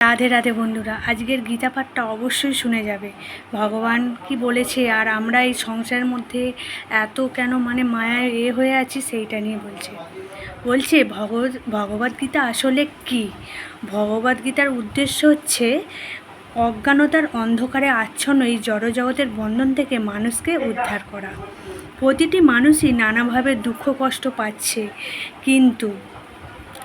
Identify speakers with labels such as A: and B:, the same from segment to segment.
A: রাধে রাধে বন্ধুরা, আজকের গীতা পাঠটা অবশ্যই শুনে যাবে। ভগবান কি বলেছে আর আমরা এই সংসারের মধ্যে এত কেন মানে মায়ায় এ হয়ে আছি সেইটা নিয়ে বলছে। বলছে, ভগবত ভগবদ্গীতা আসলে কি? ভগবদ্গীতার উদ্দেশ্য হচ্ছে অজ্ঞানতার অন্ধকারে আচ্ছন্ন এই জড়জগতের বন্ধন থেকে মানুষকে উদ্ধার করা। প্রতিটি মানুষই নানাভাবে দুঃখ কষ্ট পাচ্ছে, কিন্তু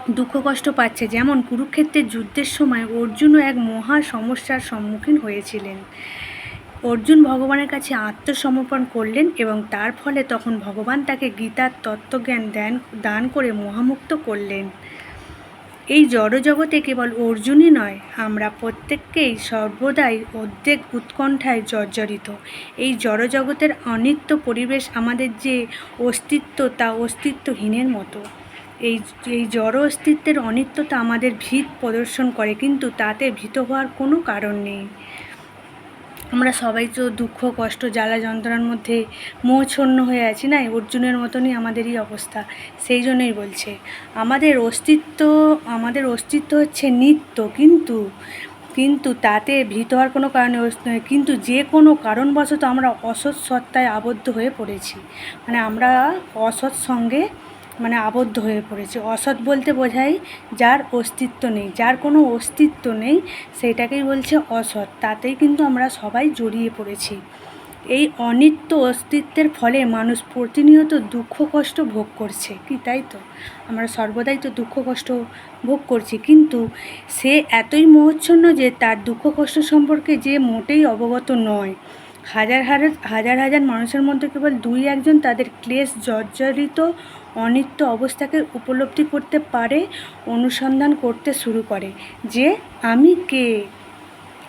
A: দুঃখ কষ্ট পাচ্ছে যেমন কুরুক্ষেত্রের যুদ্ধের সময় অর্জুনও এক মহা সমস্যার সম্মুখীন হয়েছিলেন। অর্জুন ভগবানের কাছে আত্মসমর্পণ করলেন এবং তার ফলে তখন ভগবান তাকে গীতার তত্ত্বজ্ঞান দেন, দান করে মহামুক্ত করলেন। এই জড়জগতে কেবল অর্জুনই নয়, আমরা প্রত্যেককেই সর্বদাই অর্ধেক উৎকণ্ঠায় জর্জরিত। এই জড়জগতের অনিত্য পরিবেশ আমাদের যে অস্তিত্ব তা অস্তিত্বহীনের মতো। এই এই জড় অস্তিত্বের অনিত্যতা আমাদের ভীত প্রদর্শন করে, কিন্তু তাতে ভীত হওয়ার কোনো কারণ নেই। আমরা সবাই তো দুঃখ, কষ্ট, জ্বালা যন্ত্রণার মধ্যে মোহচ্ছন্ন হয়ে আছি না? অর্জুনের মতনই আমাদেরই অবস্থা। সেই জন্যই বলছে, আমাদের অস্তিত্ব আমাদের অস্তিত্ব হচ্ছে নিত্য, কিন্তু কিন্তু তাতে ভীত হওয়ার কোনো কারণে কিন্তু যে কোনো কারণবশত আমরা অসৎ সত্তায় আবদ্ধ হয়ে পড়েছি। মানে আমরা অসৎ সঙ্গে মানে আবদ্ধ হয়ে পড়েছে। অসৎ বলতে বোঝায় যার অস্তিত্ব নেই। যার কোনো অস্তিত্ব নেই, সেটাকেই বলছে অসৎ। তাতেই কিন্তু আমরা সবাই জড়িয়ে পড়েছি। এই অনিত্য অস্তিত্বের ফলে মানুষ প্রতিনিয়ত দুঃখ, কষ্ট ভোগ করছে। কি তাই তো? আমরা সর্বদাই তো দুঃখ, কষ্ট ভোগ করছি। কিন্তু সে এতই মোহচ্ছন্ন যে তার দুঃখ, কষ্ট সম্পর্কে যে মোটেই অবগত নয়। হাজার হাজার হাজার হাজার মানুষের মধ্যে কেবল দুই একজন তাদের ক্লেশ জর্জরিত অনিত্য অবস্থাকে উপলব্ধি করতে পারে, অনুসন্ধান করতে শুরু করে। যে, আমি কে?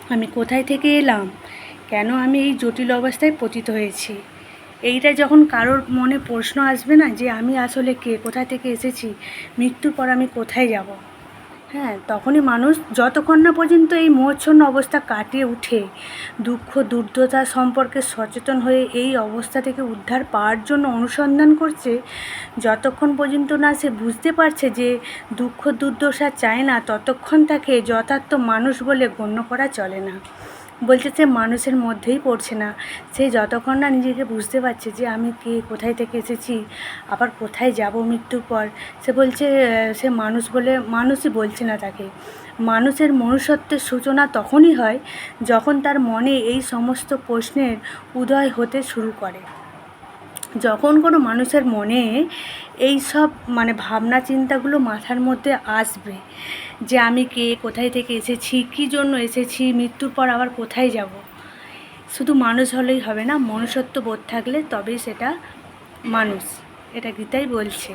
A: আমি কোথায় থেকে এলাম? কেন আমি এই জটিল অবস্থায় পতিত হয়েছি? এইটা যখন কারোর মনে প্রশ্ন আসবে না যে, আমি আসলে কে? কোথা থেকে এসেছি? মৃত্যুর পর আমি কোথায় যাব? হ্যাঁ তখনই মানুষ যতক্ষণ না পর্যন্ত এই মোহচ্ছন্ন অবস্থা কাটিয়ে উঠে দুঃখ দুর্ধতা সম্পর্কে সচেতন হয়ে এই অবস্থা থেকে উদ্ধার পাওয়ার জন্য অনুসন্ধান করছে, যতক্ষণ পর্যন্ত না সে বুঝতে পারছে যে দুঃখ, দুর্দশা চায় না, ততক্ষণ তাকে যথার্থ মানুষ বলে গণ্য করা চলে না। বলছে সে মানুষের মধ্যেই পড়ছে না। সে যতক্ষণ না নিজেকে বুঝতে পারছে যে আমি কে, কোথায় থেকে এসেছি, আবার কোথায় যাব মৃত্যুর পর, সে বলছে সে মানুষ বলে, মানুষই বলছে না তাকে। মানুষের মনুষ্যত্বের সূচনা তখনই হয় যখন তার মনে এই সমস্ত প্রশ্নের উদয় হতে শুরু করে। যখন কোনো মানুষের মনে এই সব মানে ভাবনা চিন্তাগুলো মাথার মধ্যে আসবে যে আমি কে, কোথায় থেকে এসেছি, কী জন্য এসেছি, মৃত্যুর পর আবার কোথায় যাব, শুধু মানুষ হলেই হবে না, মনুষ্যত্ব বোধ থাকলে তবেই সেটা মানুষ। এটা গীতাই বলছে।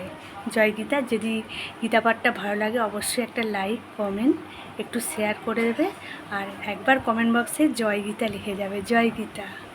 A: জয় গীতা। যদি গীতা পাঠটা ভালো লাগে অবশ্যই একটা লাইক, কমেন্ট, একটু শেয়ার করে দেবে। আর একবার কমেন্ট বক্সে জয় গীতা লিখে যাবে। জয় গীতা।